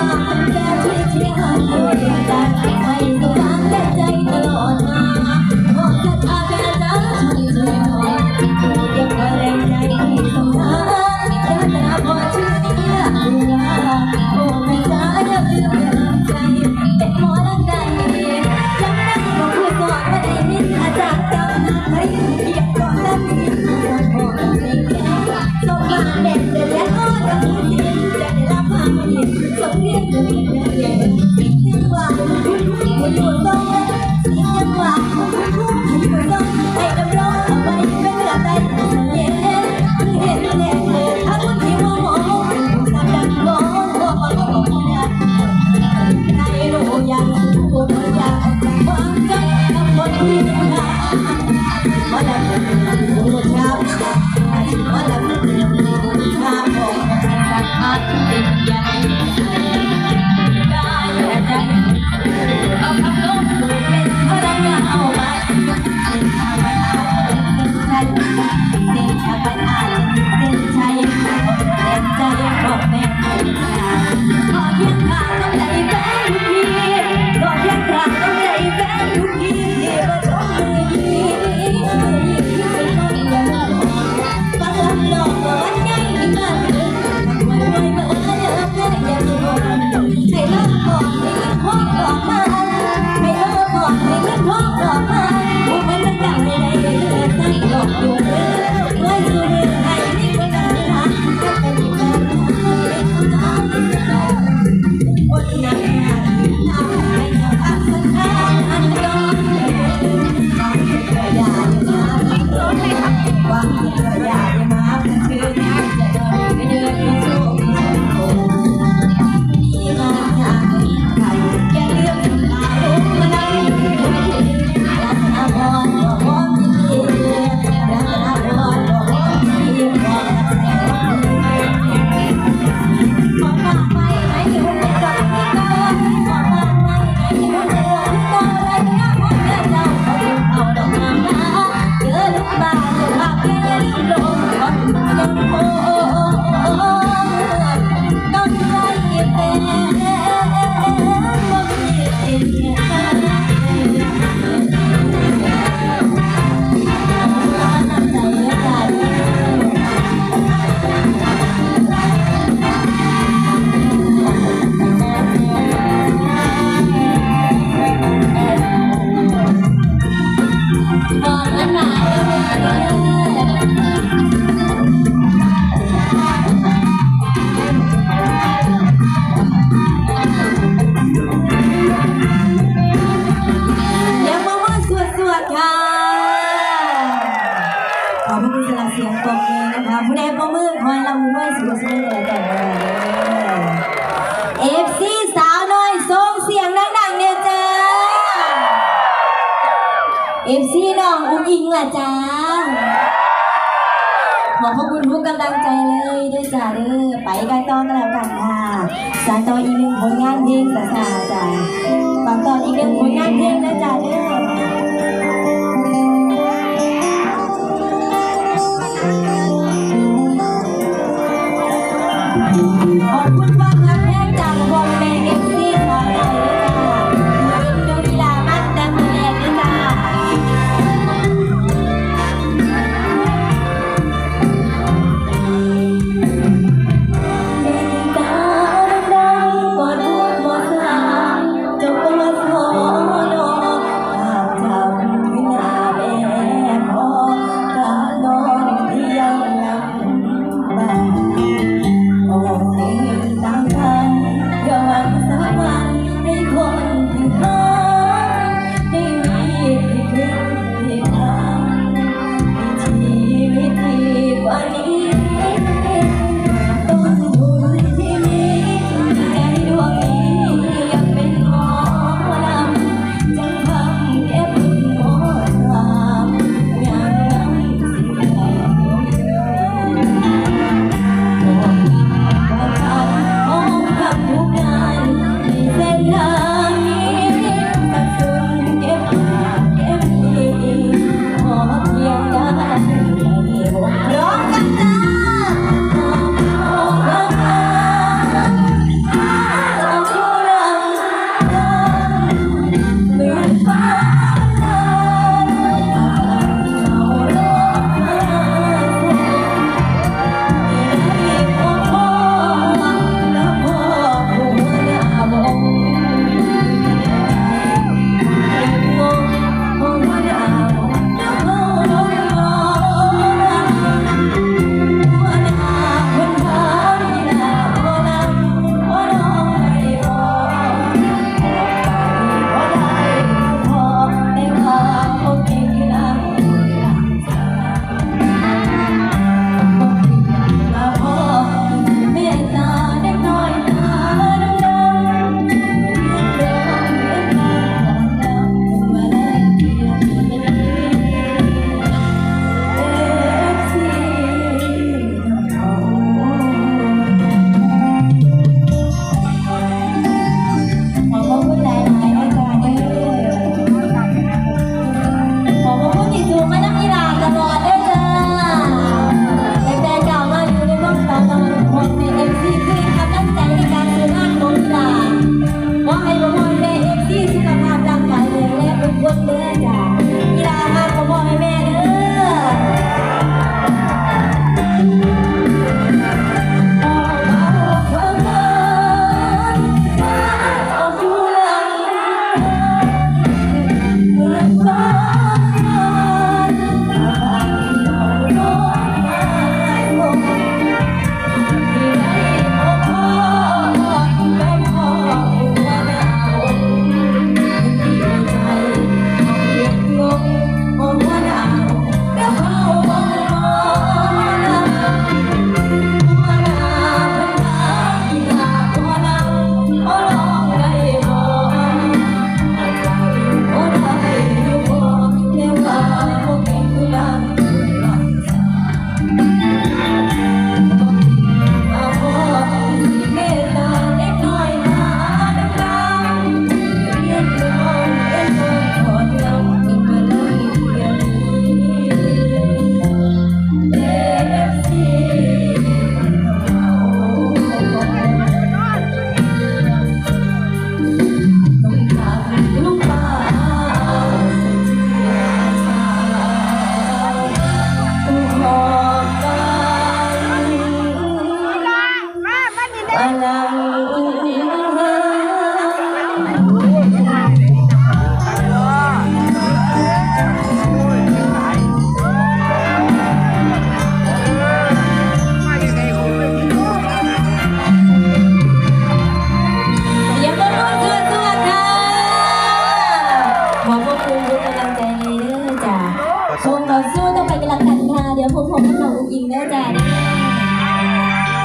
Bye. สียงปรบมืนะคะผู้ใดประมือคอยเลำด้วยสุดๆเลยแต่เอฟซีสาวน้อยส่งเสียงดังๆเนี่ยจ้าเอฟซีน้องอุ้งอิงล่ะจ้าขอขอบคุณทุกกำลังใจเลยด้วยจ้าเด้อไปกันต่อกันแล้วกันค่ะสานต่ออีกหนึ่งผลงานเพลงจ้าจ้าฝากต่ออีกหนึ่งผลงานเพลงนะจ้าเด้อ